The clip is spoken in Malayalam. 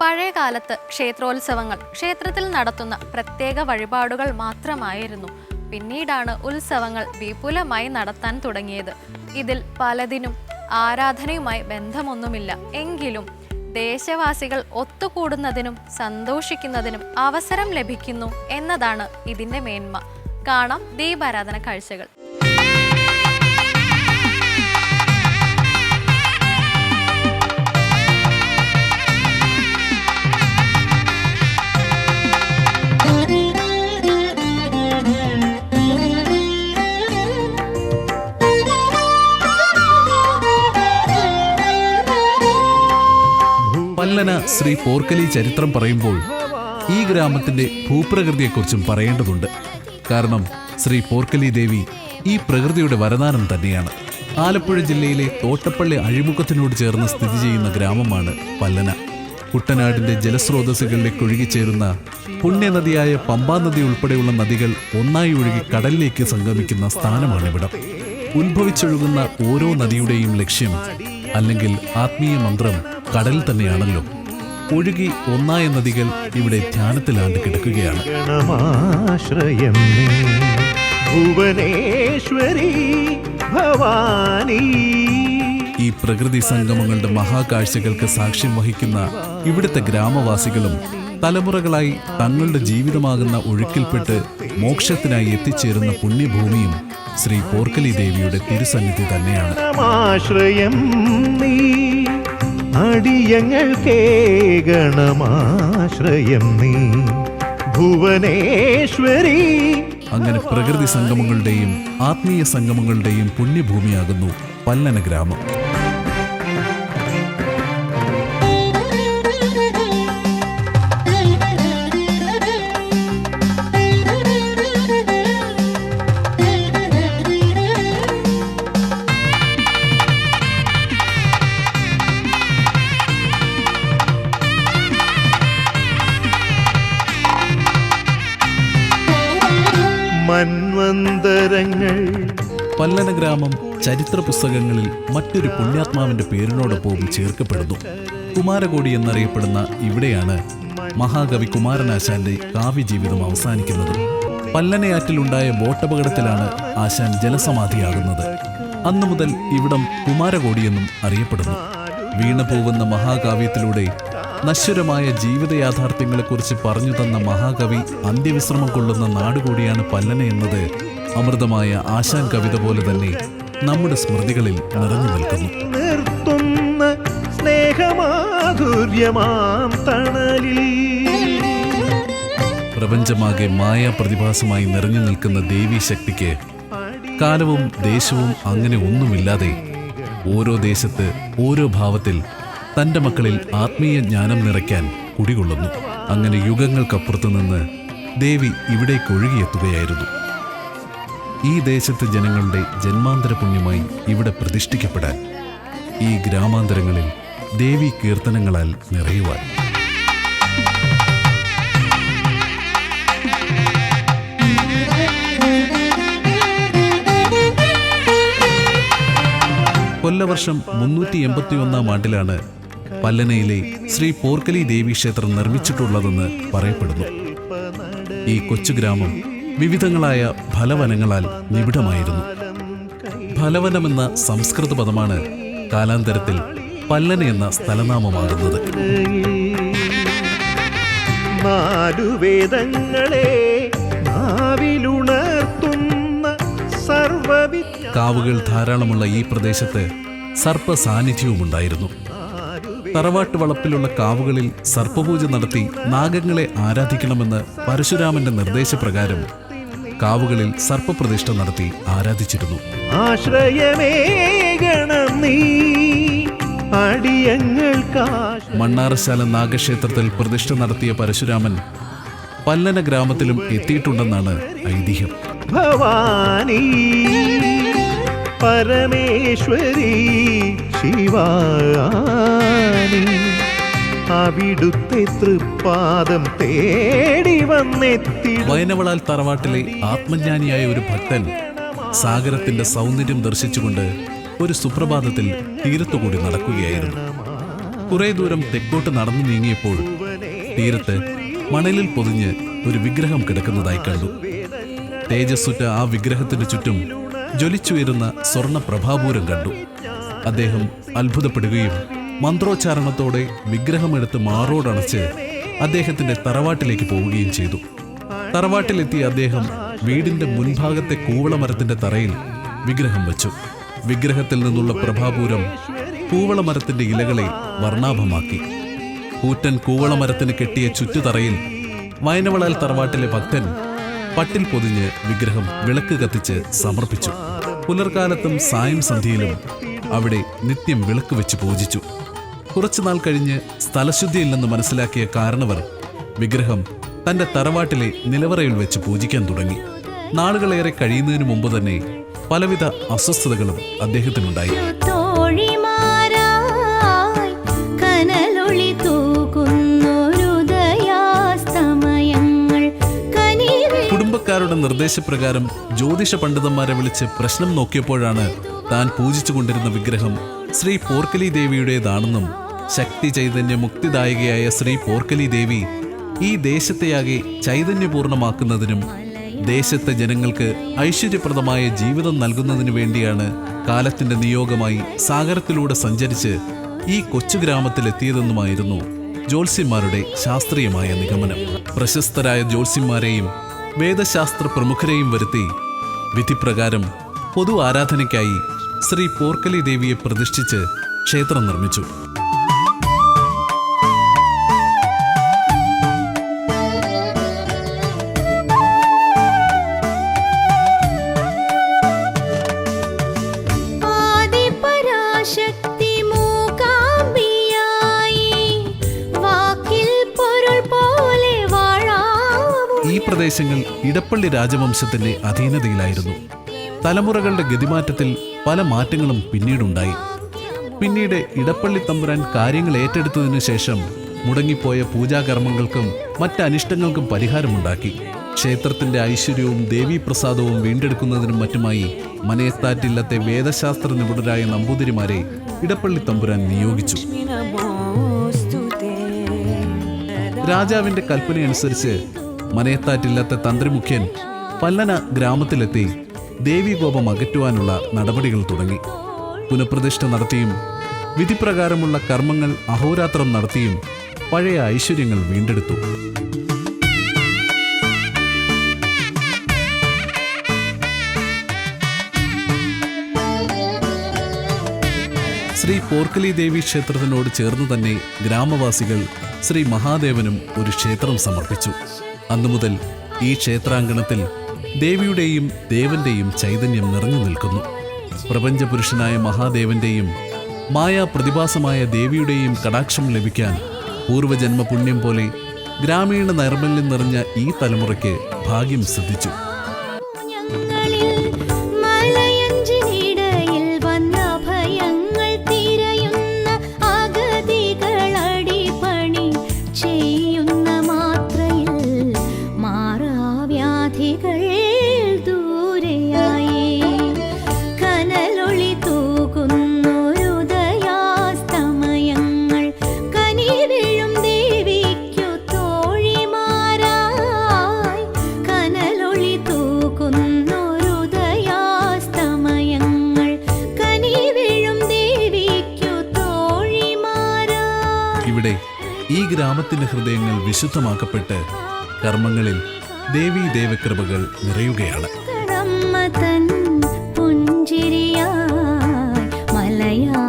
പഴയകാലത്ത് ക്ഷേത്രോത്സവങ്ങൾ ക്ഷേത്രത്തിൽ നടത്തുന്ന പ്രത്യേക വഴിപാടുകൾ മാത്രമായിരുന്നു. പിന്നീടാണ് ഉത്സവങ്ങൾ വിപുലമായി നടത്താൻ തുടങ്ങിയത്. ഇതിൽ പലതിനും ആരാധനയുമായി ബന്ധമൊന്നുമില്ല. എങ്കിലും ദേശവാസികൾ ഒത്തുകൂടുന്നതിനും സന്തോഷിക്കുന്നതിനും അവസരം ലഭിക്കുന്നു എന്നതാണ് ഇതിന്റെ മേന്മ. കാണാം ദീപാരാധന കാഴ്ചകൾ. ശ്രീ പോർക്കലി ചരിത്രം പറയുമ്പോൾ ഈ ഗ്രാമത്തിന്റെ ഭൂപ്രകൃതിയെക്കുറിച്ചും പറയേണ്ടതുണ്ട്. കാരണം ശ്രീ പോർക്കലി ദേവി ഈ പ്രകൃതിയുടെ വരദാനം തന്നെയാണ്. ആലപ്പുഴ ജില്ലയിലെ തോട്ടപ്പള്ളി അഴിമുഖത്തിനോട് ചേർന്ന് സ്ഥിതി ചെയ്യുന്ന ഗ്രാമമാണ് പല്ലന. കുട്ടനാടിന്റെ ജലസ്രോതസ്സുകളിലേക്ക് ഒഴുകിച്ചേരുന്ന പുണ്യനദിയായ പമ്പാ നദി ഉൾപ്പെടെയുള്ള നദികൾ ഒന്നായി ഒഴുകി കടലിലേക്ക് സംഗമിക്കുന്ന സ്ഥാനമാണിവിടം. ഉത്ഭവിച്ചൊഴുകുന്ന ഓരോ നദിയുടെയും ലക്ഷ്യം അല്ലെങ്കിൽ ആത്മീയ മന്ത്രം കടൽ തന്നെയാണല്ലോ. ഒഴുകി ഒന്നായ നദികൾ ഇവിടെ ധ്യാനത്തിലാണ്ട് കിടക്കുകയാണ്. ഭുവനേശ്വരി ഭവാനി. ഈ പ്രകൃതി സംഗമങ്ങളുടെ മഹാകാഴ്ചകൾക്ക് സാക്ഷ്യം വഹിക്കുന്ന ഇവിടുത്തെ ഗ്രാമവാസികളും തലമുറകളായി തങ്ങളുടെ ജീവിതമാകുന്ന ഒഴുക്കിൽപ്പെട്ട് മോക്ഷത്തിനായി എത്തിച്ചേരുന്ന പുണ്യഭൂമിയും ശ്രീ പോർക്കലി ദേവിയുടെ തിരുസന്നിധി തന്നെയാണ്. നീ. അടിയങ്ങൾക്കേ കേകണമാശ്രയം നീ. ഭുവനേശ്വരി. അങ്ങനെ പ്രകൃതി സംഗമങ്ങളുടെയും ആത്മീയ സംഗമങ്ങളുടെയും പുണ്യഭൂമിയാകുന്നു പല്ലന ഗ്രാമം. മന്വന്തരങ്ങൾ പല്ലന ഗ്രാമം ചരിത്ര പുസ്തകങ്ങളിൽ മറ്റൊരു പുണ്യാത്മാവിന്റെ പേരിനോടൊപ്പവും ചേർക്കപ്പെടുന്നു. കുമാരകോടി എന്നറിയപ്പെടുന്ന ഇവിടെയാണ് മഹാകവി കുമാരനാശാന്റെ കാവ്യജീവിതം അവസാനിക്കുന്നത്. പല്ലനയാറ്റിലുണ്ടായ ബോട്ടപകടത്തിലാണ് ആശാൻ ജലസമാധിയാകുന്നത്. അന്നു മുതൽ ഇവിടം കുമാരകോടിയെന്നും അറിയപ്പെടുന്നു. വീണ പോകുന്ന മഹാകാവ്യത്തിലൂടെ നശ്വരമായ ജീവിത യാഥാർത്ഥ്യങ്ങളെക്കുറിച്ച് പറഞ്ഞു തന്ന മഹാകവി അന്ത്യവിശ്രമം കൊള്ളുന്ന നാടുകൂടിയാണ് പല്ലന എന്നത് അമൃതമായ ആശാൻ കവിത പോലെ തന്നെ നമ്മുടെ സ്മൃതികളിൽ നിറഞ്ഞു നിൽക്കുന്നു. സ്നേഹമാധുര്യമാം തണലിൽ. പ്രപഞ്ചമാകെ മായാ പ്രതിഭാസമായി നിറഞ്ഞു നിൽക്കുന്ന ദേവീ ശക്തിക്ക് കാലവും ദേശവും അങ്ങനെ ഒന്നുമില്ലാതെ ഓരോ ദേശത്ത് ഓരോ ഭാവത്തിൽ തന്റെ മക്കളിൽ ആത്മീയ ജ്ഞാനം നിറയ്ക്കാൻ കുടികൊള്ളുന്നു. അങ്ങനെ യുഗങ്ങൾക്കപ്പുറത്തു നിന്ന് ദേവി ഇവിടേക്ക് ഒഴുകിയെത്തുകയായിരുന്നു. ഈ ദേശത്തെ ജനങ്ങളുടെ ജന്മാന്തര പുണ്യമായി ഇവിടെ പ്രതിഷ്ഠിക്കപ്പെടാൻ ഈ ഗ്രാമാന്തരങ്ങളിൽ ദേവി കീർത്തനങ്ങളാൽ നിറയുവാൻ. കൊല്ലവർഷം മുന്നൂറ്റി എൺപത്തി ഒന്നാം ആണ്ടിലാണ് പല്ലനയിലെ ശ്രീ പോർക്കലി ദേവി ക്ഷേത്രം നിർമ്മിച്ചിട്ടുള്ളതെന്ന് പറയപ്പെടുന്നു. ഈ കൊച്ചു ഗ്രാമം വിവിധങ്ങളായ ഫലവനങ്ങളാൽ നിബിഡമായിരുന്നു. ഫലവനമെന്ന സംസ്കൃത പദമാണ് കാലാന്തരത്തിൽ പല്ലന എന്ന സ്ഥലനാമമാകുന്നത്. നാവിലുണർത്തുന്ന കാവുകൾ ധാരാളമുള്ള ഈ പ്രദേശത്ത് സർപ്പ സാന്നിധ്യവുമുണ്ടായിരുന്നു തറവാട്ട് വളപ്പിലുള്ള കാവുകളിൽ സർപ്പപൂജ നടത്തി നാഗങ്ങളെ ആരാധിക്കണമെന്ന് പരശുരാമന്റെ നിർദ്ദേശപ്രകാരം കാവുകളിൽ സർപ്പപ്രതിഷ്ഠ നടത്തി ആരാധിച്ചിരുന്നു. മണ്ണാറശാല നാഗക്ഷേത്രത്തിൽ പ്രതിഷ്ഠ നടത്തിയ പരശുരാമൻ പല്ലന ഗ്രാമത്തിലും എത്തിയിട്ടുണ്ടെന്നാണ് ഐതിഹ്യം. ഭവാനി പരമേശ്വരി ശിവാനി അവിടുത്തെ തൃപ്പാദം തേടി വന്നെത്തി വയനവളാൽ തറവാട്ടിലെ ആത്മജ്ഞാനിയായ ഒരു ഭക്തൻ സാഗരത്തിന്റെ സൗന്ദര്യം ദർശിച്ചുകൊണ്ട് ഒരു സുപ്രഭാതത്തിൽ തീരത്തുകൂടി നടക്കുകയായിരുന്നു. കുറെ ദൂരം തെക്കോട്ട് നടന്നു നീങ്ങിയപ്പോൾ തീരത്ത് മണലിൽ പൊതിഞ്ഞ് ഒരു വിഗ്രഹം കിടക്കുന്നതായി കണ്ടു. തേജസ്സുറ്റ ആ വിഗ്രഹത്തിന് ചുറ്റും ജ്വലിച്ചുയരുന്ന സ്വർണ പ്രഭാപൂരം കണ്ടു. അദ്ദേഹം അത്ഭുതപ്പെടുകയും മന്ത്രോച്ചാരണത്തോടെ വിഗ്രഹമെടുത്ത് മാറോടണച്ച് അദ്ദേഹത്തിന്റെ തറവാട്ടിലേക്ക് പോവുകയും ചെയ്തു. തറവാട്ടിലെത്തിയ അദ്ദേഹം വീടിന്റെ മുൻഭാഗത്തെ കൂവളമരത്തിന്റെ തറയിൽ വിഗ്രഹം വച്ചു. വിഗ്രഹത്തിൽ നിന്നുള്ള പ്രഭാപൂരം കൂവളമരത്തിന്റെ ഇലകളെ വർണാഭമാക്കി. കൂറ്റൻ കൂവളമരത്തിന് കെട്ടിയ ചുറ്റുതറയിൽ വയനവളാൽ തറവാട്ടിലെ ഭക്തൻ പട്ടിൽ പൊതിഞ്ഞ് വിഗ്രഹം വിളക്ക് കത്തിച്ച് സമർപ്പിച്ചു. പുലർക്കാലത്തും സായം സന്ധ്യയിലും അവിടെ നിത്യം വിളക്ക് വെച്ച് പൂജിച്ചു. കുറച്ചുനാൾ കഴിഞ്ഞ് സ്ഥലശുദ്ധിയില്ലെന്ന് മനസ്സിലാക്കിയ കാരണവർ വിഗ്രഹം തന്റെ തറവാട്ടിലെ നിലവറയിൽ വെച്ച് പൂജിക്കാൻ തുടങ്ങി. നാളുകളേറെ കഴിയുന്നതിന് മുമ്പ് തന്നെ പലവിധ അസ്വസ്ഥതകളും അദ്ദേഹത്തിനുണ്ടായി. കുടുംബക്കാരുടെ നിർദ്ദേശപ്രകാരം ജ്യോതിഷ പണ്ഡിതന്മാരെ വിളിച്ച് പ്രശ്നം നോക്കിയപ്പോഴാണ് താൻ പൂജിച്ചുകൊണ്ടിരുന്ന വിഗ്രഹം ശ്രീ പോർക്കലി ദേവിയുടേതാണെന്നും ശക്തി ചൈതന്യ മുക്തിദായികയായ ശ്രീ പോർക്കലി ദേവി ഈ ദേശത്തെയാകെ ചൈതന്യപൂർണമാക്കുന്നതിനും ദേശത്തെ ജനങ്ങൾക്ക് ഐശ്വര്യപ്രദമായ ജീവിതം നൽകുന്നതിനു വേണ്ടിയാണ് കാലത്തിന്റെ നിയോഗമായി സാഗരത്തിലൂടെ സഞ്ചരിച്ച് ഈ കൊച്ചു ഗ്രാമത്തിലെത്തിയതെന്നുമായിരുന്നു ജ്യോത്സ്യന്മാരുടെ ശാസ്ത്രീയമായ നിഗമനം. പ്രശസ്തരായ ജ്യോത്സ്യന്മാരെയും വേദശാസ്ത്ര പ്രമുഖരെയും വരുത്തി വിധിപ്രകാരം പൊതു ആരാധനയ്ക്കായി ശ്രീ പോർക്കലി ദേവിയെ പ്രതിഷ്ഠിച്ച് ക്ഷേത്രം നിർമ്മിച്ചു. ഈ പ്രദേശങ്ങൾ ഇടപ്പള്ളി രാജവംശത്തിന്റെ അധീനതയിലായിരുന്നു. തലമുറകളുടെ ഗതിമാറ്റത്തിൽ പല മാറ്റങ്ങളും പിന്നീടുണ്ടായി. പിന്നീട് ഇടപ്പള്ളി തമ്പുരാൻ കാര്യങ്ങൾ ഏറ്റെടുത്തതിനു ശേഷം മുടങ്ങിപ്പോയ പൂജാകർമ്മങ്ങൾക്കും മറ്റ് അനിഷ്ടങ്ങൾക്കും പരിഹാരമുണ്ടാക്കി. ക്ഷേത്രത്തിന്റെ ഐശ്വര്യവും ദേവീപ്രസാദവും വീണ്ടെടുക്കുന്നതിനും മറ്റുമായി മനയത്താറ്റില്ലത്തെ വേദശാസ്ത്ര നിപുണരായ നമ്പൂതിരിമാരെ ഇടപ്പള്ളി തമ്പുരാൻ നിയോഗിച്ചു. രാജാവിന്റെ കൽപ്പനയനുസരിച്ച് മനയത്താറ്റില്ലാത്ത തന്ത്രിമുഖ്യൻ പല്ലന ഗ്രാമത്തിലെത്തി ദേവീകോപം അകറ്റുവാനുള്ള നടപടികൾ തുടങ്ങി. പുനഃപ്രതിഷ്ഠ നടത്തിയും വിധിപ്രകാരമുള്ള കർമ്മങ്ങൾ അഹോരാത്രം നടത്തിയും പഴയ ഐശ്വര്യങ്ങൾ വീണ്ടെടുത്തു. ശ്രീ പോർക്കലി ദേവി ക്ഷേത്രത്തിനോട് ചേർന്ന് തന്നെ ഗ്രാമവാസികൾ ശ്രീ മഹാദേവനും ഒരു ക്ഷേത്രം സമർപ്പിച്ചു. അന്നു മുതൽ ഈ ക്ഷേത്രാങ്കണത്തിൽ ദേവിയുടെയും ദേവന്റെയും ചൈതന്യം നിറഞ്ഞു നിൽക്കുന്നു. പ്രപഞ്ചപുരുഷനായ മഹാദേവന്റെയും മായാ പ്രതിഭാസമായ ദേവിയുടെയും കടാക്ഷം ലഭിക്കാൻ പൂർവജന്മ പുണ്യം പോലെ ഗ്രാമീണ നൈർമല്യം നിറഞ്ഞ ഈ തലമുറയ്ക്ക് ഭാഗ്യം സിദ്ധിച്ചു. ഗ്രാമത്തിന്റെ ഹൃദയങ്ങൾ വിശുദ്ധമാക്കപ്പെട്ട് കർമ്മങ്ങളിൽ ദേവീ ദേവകൃപകൾ നിറയുകയാണ്. മലയാ